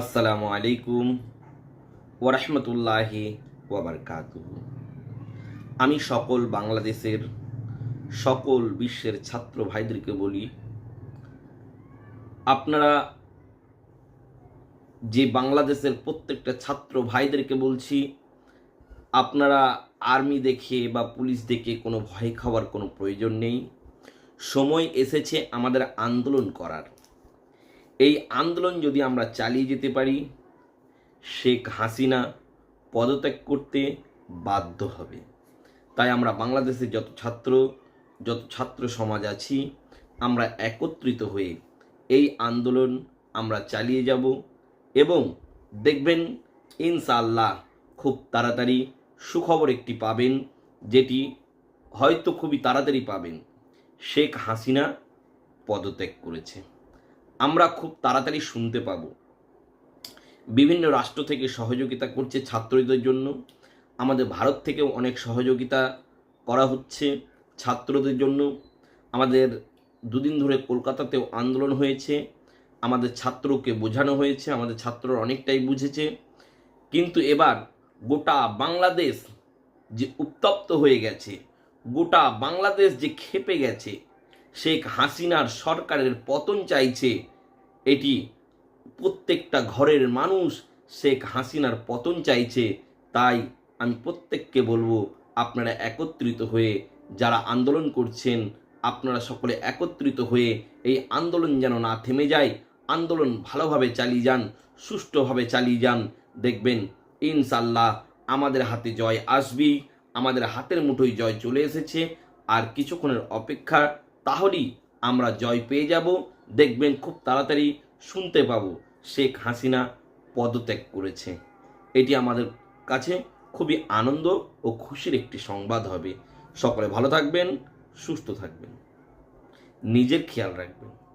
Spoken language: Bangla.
আসসালামু আলাইকুম ওরহমতুল্লাহি ওবরকাত আমি সকল বাংলাদেশের সকল বিশ্বের ছাত্র ভাইদেরকে বলি, আপনারা যে বাংলাদেশের প্রত্যেকটা ছাত্র ভাইদেরকে বলছি, আপনারা আর্মি দেখে বা পুলিশ দেখে কোনো ভয় খাওয়ার কোনো প্রয়োজন নেই। সময় এসেছে আমাদের আন্দোলন করার। এই আন্দোলন যদি আমরা চালিয়ে যেতে পারি, শেখ হাসিনা পদত্যাগ করতে বাধ্য হবে। তাই আমরা বাংলাদেশের যত ছাত্র যত ছাত্র সমাজ আছি, আমরা একত্রিত হয়ে এই আন্দোলন আমরা চালিয়ে যাব এবং দেখবেন ইনশাআল্লাহ খুব তাড়াতাড়ি সুখবর একটি পাবেন, যেটি হয়তো খুবই তাড়াতাড়ি পাবেন। শেখ হাসিনা পদত্যাগ করেছে। আমরা খুব তাড়াতাড়ি শুনতে পাব। বিভিন্ন রাষ্ট্র থেকে সহযোগিতা করছে ছাত্রদের জন্য। আমাদের ভারত থেকেও অনেক সহযোগিতা করা হচ্ছে ছাত্রদের জন্য। আমাদের দুদিন ধরে কলকাতাতেও আন্দোলন হয়েছে। আমাদের ছাত্রকে বোঝানো হয়েছে, আমাদের ছাত্ররা অনেকটাই বুঝেছে। কিন্তু এবার গোটা বাংলাদেশ যে উত্তপ্ত হয়ে গেছে, গোটা বাংলাদেশ যে খেপে গেছে শেখ হাসিনার সরকারের পতন চাইছে। এটি প্রত্যেকটা ঘরের মানুষ শেখ হাসিনার পতন চাইছে। তাই আমি প্রত্যেককে বলব, আপনারা একত্রিত হয়ে যারা আন্দোলন করছেন, আপনারা সকলে একত্রিত হয়ে এই আন্দোলন যেন না থেমে যায়, আন্দোলন ভালোভাবে চালিয়ে যান, সুষ্ঠুভাবে চালিয়ে যান। দেখবেন ইনশাল্লাহ আমাদের হাতে জয় আসবেই, আমাদের হাতের মুঠোয় জয় চলে এসেছে। আর কিছুক্ষণের অপেক্ষা তাহলেই আমরা জয় পেয়ে যাব। দেখবেন খুব তাড়াতাড়ি শুনতে পাব শেখ হাসিনা পদত্যাগ করেছে। এটি আমাদের কাছে খুবই আনন্দ ও খুশির একটি সংবাদ হবে। সকলে ভালো থাকবেন, সুস্থ থাকবেন। নিজের খেয়াল রাখবেন।